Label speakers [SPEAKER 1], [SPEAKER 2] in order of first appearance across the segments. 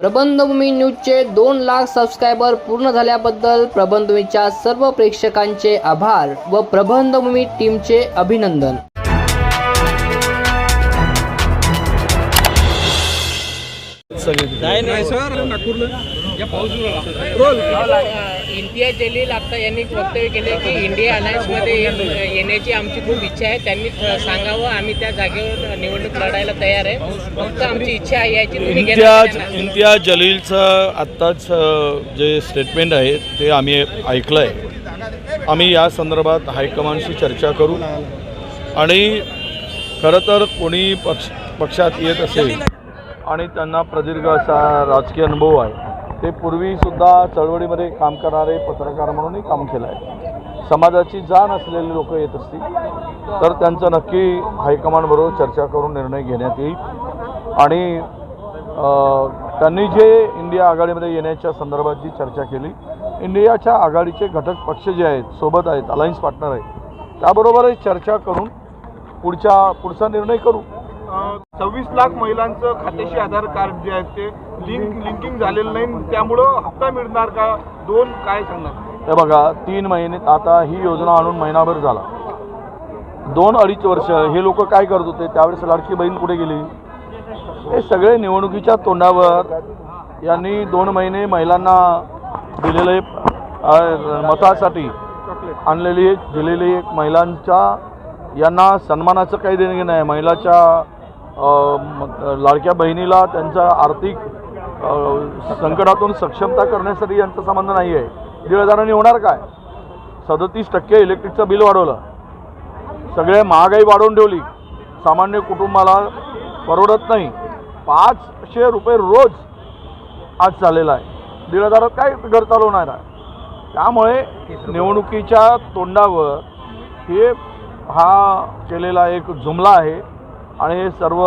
[SPEAKER 1] प्रबंधभूमी न्यूजचे दोन लाख सबस्क्रायबर पूर्ण झाल्याबद्दल प्रबंधभूमीच्या सर्व प्रेक्षकांचे आभार व प्रबंधभूमी टीमचे अभिनंदन.
[SPEAKER 2] इम्तियाज जलील आता यांनी वक्तव्य केले की इंडिया अलायन्समध्ये ये- येण्याची आमची खूप इच्छा आहे. त्यांनी सांगावं आम्ही त्या जागेवर निवडणूक लढायला तयार आहे. फक्त आमची इच्छा आहे याची
[SPEAKER 3] इम्तियाज? इम्तियाज जलीलचं आत्ताच जे स्टेटमेंट आहे ते आम्ही ऐकलं आहे आम्ही या संदर्भात हायकमांडशी चर्चा करू. आणि खरं तर कोणी पक्ष पक्षात येत असेल आणि त्यांना प्रदीर्घ असा राजकीय अनुभव आहे ते पूर्वीसुद्धा चळवळीमध्ये काम करणारे पत्रकार म्हणूनही काम केलं आहे. समाजाची जाण असलेली लोक येत असतील तर त्यांचं नक्की हायकमांडबरोबर चर्चा करून निर्णय घेण्यात येईल. आणि त्यांनी जे इंडिया आघाडीमध्ये येण्याच्या संदर्भात जी चर्चा केली इंडियाच्या आघाडीचे घटक पक्ष जे आहेत सोबत आहेत अलायन्स पार्टनर आहेत त्याबरोबरही चर्चा करून पुढच्या पुढचा निर्णय करू.
[SPEAKER 4] सव्वीस लाख महिलांचं खात्याशी आधार कार्ड जे आहे ते लिंक लिंकिंग झालेलं नाही. त्यामुळं हप्ता मिळणार का? दोन काय सांगणार?
[SPEAKER 3] हे बघा तीन महिने आता ही योजना आणून महिनाभर झाला. दोन अडीच वर्ष हे लोक काय करत होते? त्यावेळेस लाडकी बहीण कुठे गेली? हे सगळे निवडणुकीच्या तोंडावर यांनी दोन महिने महिलांना दिलेले मतासाठी आणलेली दिलेली एक महिलांच्या यांना सन्मानाचं काही देणं नाही आहे. महिलाच्या लाडक्या बहिणीला त्यांचा आर्थिक संकटातून सक्षमता करण्यासाठी यांचा संबंध नाही आहे दीड हजारांनी होणार काय? सदतीस टक्के इलेक्ट्रिकचं बिल वाढवलं. सगळे महागाई वाढवून ठेवली. सामान्य कुटुंबाला परवडत नाही. पाचशे रुपये रोज आज चाललेला आहे. दीड हजारात काय घर चालवणार आहे? त्यामुळे निवडणुकीच्या तोंडावर हे हा केलेला एक जुमला आहे. आणि हे सर्व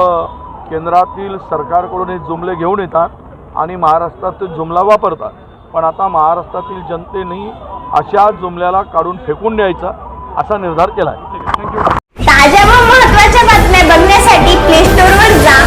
[SPEAKER 3] केंद्रातील सरकारकडून हे जुमले घेऊन येतात आणि महाराष्ट्रात ते जुमला वापरतात. पण आता महाराष्ट्रातील जनतेने अशा जुमल्याला काढून फेकून द्यायचा असा निर्धार केला आहे.
[SPEAKER 4] ताज्या व बातम्या बघण्यासाठी प्ले जा.